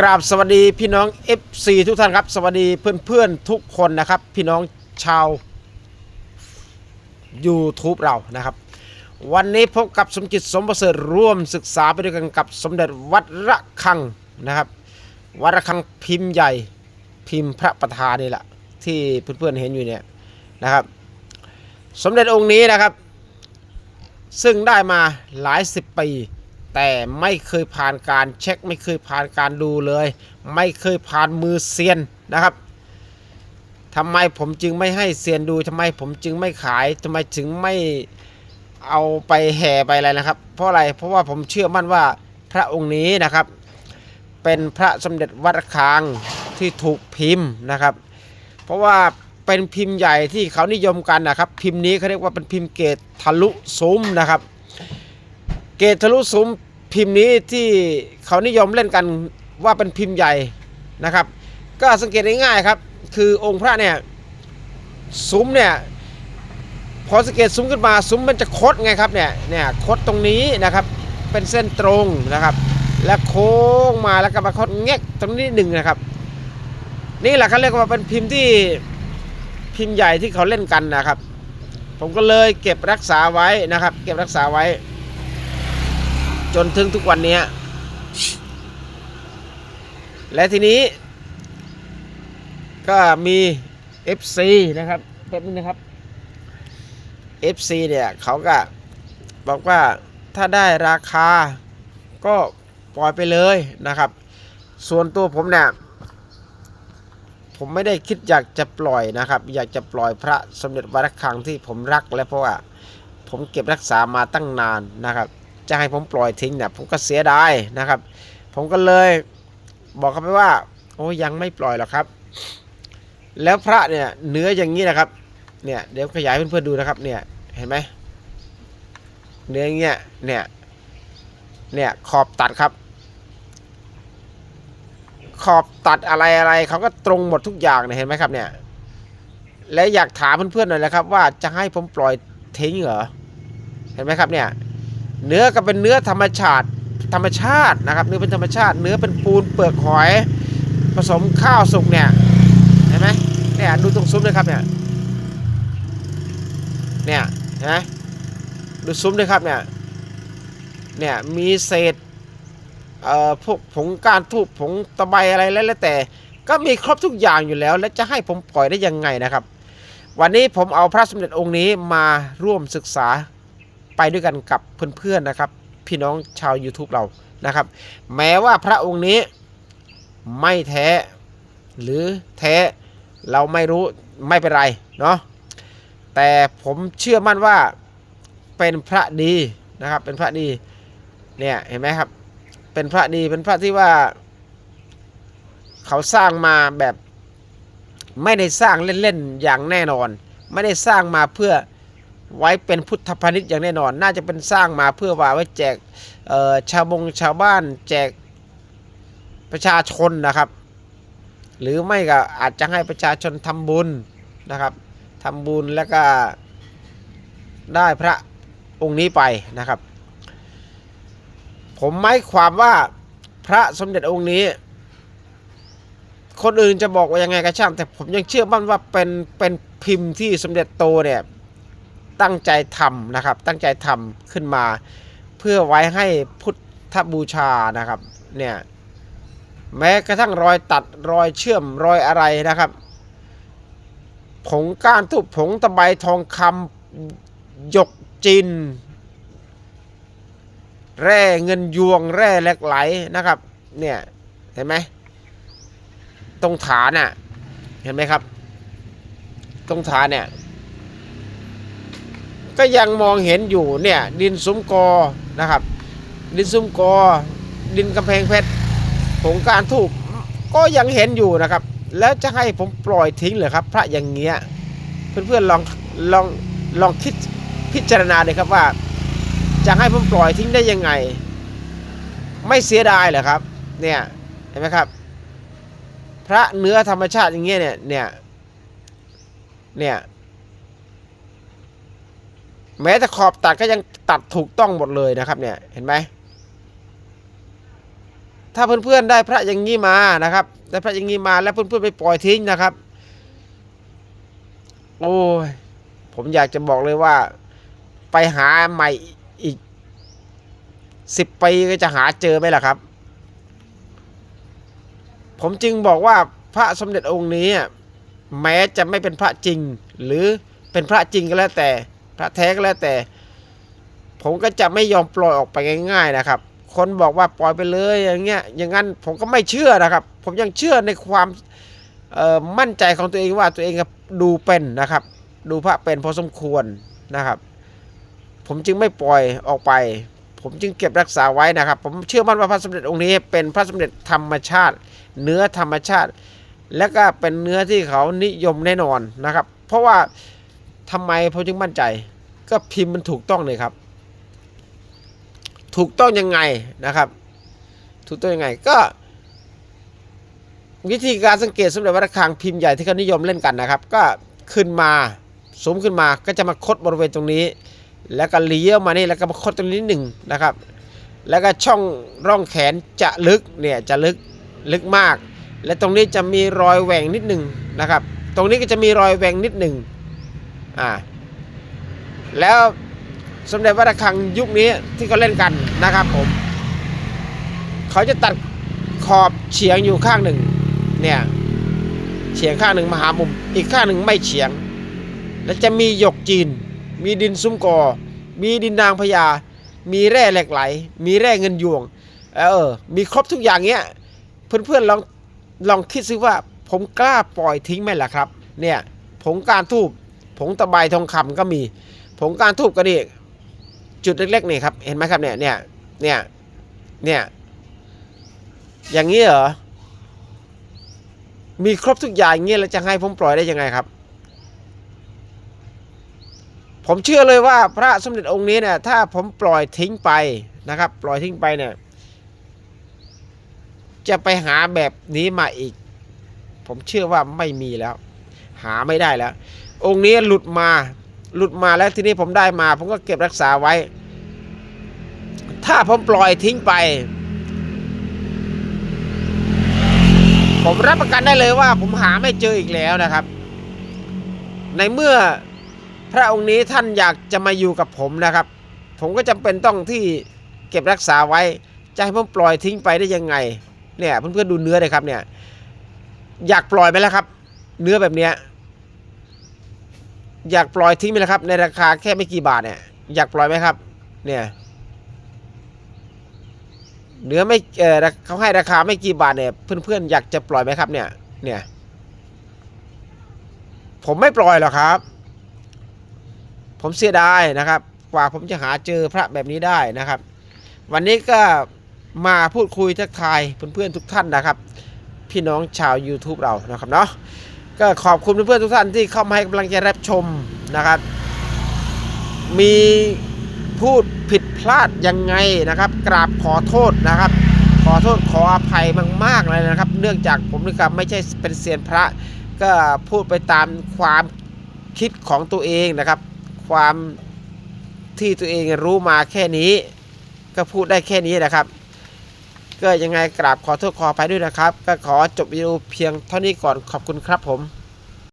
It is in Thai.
กราบสวัสดีพี่น้อง FC ทุกท่านครับ สวัสดีเพื่อนๆทุกคนนะครับ พี่น้องชาว YouTube เรานะครับ วันนี้พบกับสมจิตสมประเสริฐร่วมศึกษาไปด้วยกันกับสมเด็จวัดระฆังนะครับ วัดระฆังพิมพ์ใหญ่พิมพ์พระประธานนี่แหละที่เพื่อนๆเห็นอยู่เนี่ยนะครับ สมเด็จองค์นี้นะครับ ซึ่งได้มาหลายสิบปี แต่ไม่เคยผ่านการเช็คไม่เคยผ่านการดูเลย ไม่เคยผ่านมือเซียนนะครับทำไมผมจึงไม่ให้เซียนดูทำไมผมจึงไม่ขายทำไมถึงไม่เอาไปแห่ไปอะไรนะครับ เพราะอะไรเพราะว่าผมเชื่อมั่นว่าพระองค์นี้นะครับ เป็นพระสมเด็จวัดระฆังที่ถูกพิมพ์นะครับ เพราะว่าเป็นพิมพ์ใหญ่ที่เขานิยมกันนะครับ พิมพ์นี้เขาเรียกว่าเป็นพิมพ์เกตทะลุซุ้มนะครับ เกตทะลุซุ้ม พิมพ์นี้ที่เขานิยมเล่นกันว่าเป็นพิมพ์ใหญ่นะครับ ก็สังเกตง่ายๆครับ คือองค์พระเนี่ยซุ้มเนี่ยพอสังเกตซุ้มขึ้นมาซุ้มมันจะคดไงครับเนี่ยเนี่ยคดตรงนี้นะครับ เป็นเส้นตรงนะครับ และโค้งมาแล้วก็มาคดแงกตรงนี้หนึ่งนะครับ นี่แหละเขาเรียกว่าเป็นพิมพ์ที่พิมพ์ใหญ่ที่เขาเล่นกันนะครับ ผมก็เลยเก็บรักษาไว้นะครับ เก็บรักษาไว้ จนถึงทุกวันนี้ และทีนี้ ก็มี FC นะครับแป๊บนึงนะครับ FC เนี่ยเขาก็บอกว่าถ้าได้ราคาก็ปล่อยไปเลยนะครับ ส่วนตัวผมเนี่ยผมไม่ได้คิดอยากจะปล่อยนะครับ อยากจะปล่อยพระสมเด็จวัดระฆังที่ผมรักและเพราะว่าผมเก็บรักษามาตั้งนานนะครับ จะให้ผมปล่อยทิ้งเนี่ยผมก็เสียดายนะครับ ผมก็เลยบอกเขาไปว่า โอ้ยังไม่ปล่อยหรอกครับ แล้วพระเนี่ยเนื้ออย่างนี้นะครับ เนี่ยเดี๋ยวขยายเพื่อนๆดูนะครับ เนี่ยเห็นไหมเนื้ออย่างเงี้ยเนี่ยเนี่ยขอบตัดครับ ขอบตัดอะไรอะไรเขาก็ตรงหมดทุกอย่างเนี่ยเห็นไหมครับเนี่ยและอยากถามเพื่อนๆหน่อยนะครับ ว่าจะให้ผมปล่อยทิ้งเหรอเห็นไหมครับเนี่ย เนื้อก็เป็นเนื้อธรรมชาติธรรมชาตินะครับ เนื้อเป็นธรรมชาติ เนื้อเป็นปูนเปลือกหอย ผสมข้าวสุกเนี่ยเห็นไหมเนี่ยดูตรงซุ้มเลยครับเนี่ยเนี่ยนไหมดูซุ้มเลยครับเนี่ยเนี่ยมีเศษเอ่อพวกผงก้านทูบผงตะไบอะไรแล้วแต่ ก็มีครบทุกอย่างอยู่แล้ว แล้วจะให้ผมปล่อยได้ยังไงนะครับ วันนี้ผมเอาพระสมเด็จองค์นี้มาร่วมศึกษา ไปด้วยกันกับเพื่อนๆนะครับ พี่น้องชาว YouTube เรานะครับ แม้ว่าพระองค์นี้ไม่แท้หรือแท้เราไม่รู้ไม่เป็นไรเนาะแต่ผมเชื่อมั่นว่าเป็นพระดีนะครับ เป็นพระดีเนี่ยเห็นไหมครับ เป็นพระดีเป็นพระที่ว่า เขาสร้างมาแบบไม่ได้สร้างเล่นๆอย่างแน่นอน ไม่ได้สร้างมาเพื่อ ไว้เป็นพุทธพาณิชย์อย่างแน่นอน น่าจะเป็นสร้างมาเพื่อว่าไว้แจกชาวบงชาวบ้านแจกประชาชนนะครับ หรือไม่ก็อาจจะให้ประชาชนทำบุญนะครับทำบุญแล้วก็ได้พระองค์นี้ไปนะครับ ผมหมายความว่าพระสมเด็จองค์นี้ คนอื่นจะบอกว่ายังไงก็ช่างแต่ผมยังเชื่อมั่นว่าเป็นเป็นพิมพ์ที่สมเด็จโตเนี่ย ตั้งใจทำนะครับ ตั้งใจทำขึ้นมา เพื่อไว้ให้พุทธบูชานะครับเนี่ยแม้กระทั่งรอยตัดรอยเชื่อมรอยอะไรนะครับ ผงก้านทุบผงตะไบทองคำหยกจิน แร่เงินยวง แร่เหล็กไหลนะครับ เนี่ยเห็นไหมตรงฐานน่ะเห็นไหมครับ ตรงฐานเนี่ย ก็ยังมองเห็นอยู่เนี่ยดินซุ้มกอนะครับ ดินซุ้มกอ ดินกำแพงเพชรผงการทูบก็ยังเห็นอยู่นะครับ แล้วจะให้ผมปล่อยทิ้งเหรอครับ พระอย่างเงี้ยเพื่อนๆลองลองลองคิดพิจารณาเลยครับว่า จะให้ผมปล่อยทิ้งได้ยังไง ไม่เสียดายเหรอครับ เนี่ยเห็นไหมครับ พระเนื้อธรรมชาติอย่างเงี้ยเนี่ยเนี่ยเนี่ย แม้แต่ขอบตัดก็ยังตัดถูกต้องหมดเลยนะครับเนี่ยเห็นไหมถ้าเพื่อนๆได้พระอย่างนี้มานะครับได้พระอย่างนี้มาแล้วเพื่อนๆไปปล่อยทิ้งนะครับ โอ้ยผมอยากจะบอกเลยว่า ไปหาใหม่อีกสิบปีก็จะหาเจอไหมล่ะครับ ผมจึงบอกว่าพระสมเด็จองค์นี้ แม้จะไม่เป็นพระจริง หรือเป็นพระจริงก็แล้วแต่ พระแท้ก็แล้วแต่ ผมก็จะไม่ยอมปล่อยออกไปง่ายๆนะครับ คนบอกว่าปล่อยไปเลยอย่างเงี้ยอย่างนั้นผมก็ไม่เชื่อนะครับ ผมยังเชื่อในความมั่นใจของตัวเองว่าตัวเองดูเป็นนะครับ ดูพระเป็นพอสมควรนะครับ ผมจึงไม่ปล่อยออกไป ผมจึงเก็บรักษาไว้นะครับ ผมเชื่อมั่นว่าพระสมเด็จองค์นี้ เป็นพระสมเด็จธรรมชาติ เนื้อธรรมชาติ และก็เป็นเนื้อที่เขานิยมแน่นอนนะครับ เพราะว่า ทำไมผมจึงมั่นใจ ก็พิมพ์มันถูกต้องเลยครับ ถูกต้องยังไงนะครับ ถูกต้องยังไงก็ วิธีการสังเกตสมเด็จวัดระฆังพิมพ์ใหญ่ที่เขานิยมเล่นกันนะครับ ก็ขึ้นมาสูงขึ้นมาก็จะมาคดบริเวณตรงนี้ แล้วก็เลี้ยวมานี่แล้วก็มาคดตรงนี้หนึ่งนะครับ แล้วก็ช่องร่องแขนจะลึกเนี่ยจะลึกลึกมาก และตรงนี้จะมีรอยแหว่งนิดหนึ่งนะครับ ตรงนี้ก็จะมีรอยแหว่งนิดหนึ่ง อ่าแล้วสมเด็จวัดระฆังยุคนี้ที่เขาเล่นกันนะครับผม เขาจะตัดขอบเฉียงอยู่ข้างหนึ่งเนี่ยเฉียงข้างหนึ่งมหามุม อีกข้างหนึ่งไม่เฉียง และจะมีหยกจีน มีดินซุ้มกอ มีดินนางพญามีแร่เหล็กไหล มีแร่เงินยวง เออ มีครบทุกอย่างเนี้ยเพื่อนๆลองลองคิดซิว่าผมกล้าปล่อยทิ้งไหมล่ะครับ เนี่ยผงการทูบ ผงตะไบทองคำก็มี ผงการทูบก็นี่จุดเล็กๆนี่ครับ เห็นไหมครับเนี่ยเนี่ยเนี่ยเนี่ยอย่างนี้เหรอ มีครบทุกอย่างอย่างนี้แล้วจะให้ผมปล่อยได้ยังไงครับ ผมเชื่อเลยว่าพระสมเด็จองค์นี้เนี่ยถ้าผมปล่อยทิ้งไปนะครับ ปล่อยทิ้งไปเนี่ย จะไปหาแบบนี้มาอีก ผมเชื่อว่าไม่มีแล้ว หาไม่ได้แล้ว องค์นี้หลุดมา หลุดมาแล้วทีนี้ผมได้มา ผมก็เก็บรักษาไว้ ถ้าผมปล่อยทิ้งไป ผมรับประกันได้เลยว่า ผมหาไม่เจออีกแล้วนะครับ ในเมื่อพระองค์นี้ท่านอยากจะมาอยู่กับผมนะครับ ผมก็จำเป็นต้องที่เก็บรักษาไว้จะให้ผมปล่อยทิ้งไปได้ยังไง เนี่ยเพื่อนๆดูเนื้อเลยครับเนี่ย อยากปล่อยไหมล่ะครับ เนื้อแบบเนี้ย อยากปล่อยทิ้งไหมละครับ ในราคาแค่ไม่กี่บาทเนี่ย อยากปล่อยไหมครับ เนี่ยเนื้อไม่เออเขาให้ราคาไม่กี่บาทเนี่ย เพื่อนๆอยากจะปล่อยไหมครับ เนี่ย เนี่ย ผมไม่ปล่อยหรอกครับ ผมเสียดายนะครับกว่าผมจะหาเจอพระแบบนี้ได้นะครับ วันนี้ก็มาพูดคุยทักทายเพื่อนๆทุกท่านนะครับ พี่น้องชาว YouTube เรานะครับเนาะ ก็ขอบคุณเพื่อนๆทุกท่านที่เข้ามาให้กำลังใจรับชมนะครับ มีพูดผิดพลาดยังไงนะครับ กราบขอโทษนะครับ ขอโทษขออภัยมากๆเลยนะครับ เนื่องจากผมนะครับไม่ใช่เป็นเซียนพระ ก็พูดไปตามความคิดของตัวเองนะครับ ความที่ตัวเองรู้มาแค่นี้ ก็พูดได้แค่นี้นะครับ ก็ยังไงกราบขอโทษขออภัยด้วยนะครับ ก็ขอจบวิดีโอเพียงเท่านี้ก่อนขอบคุณครับผม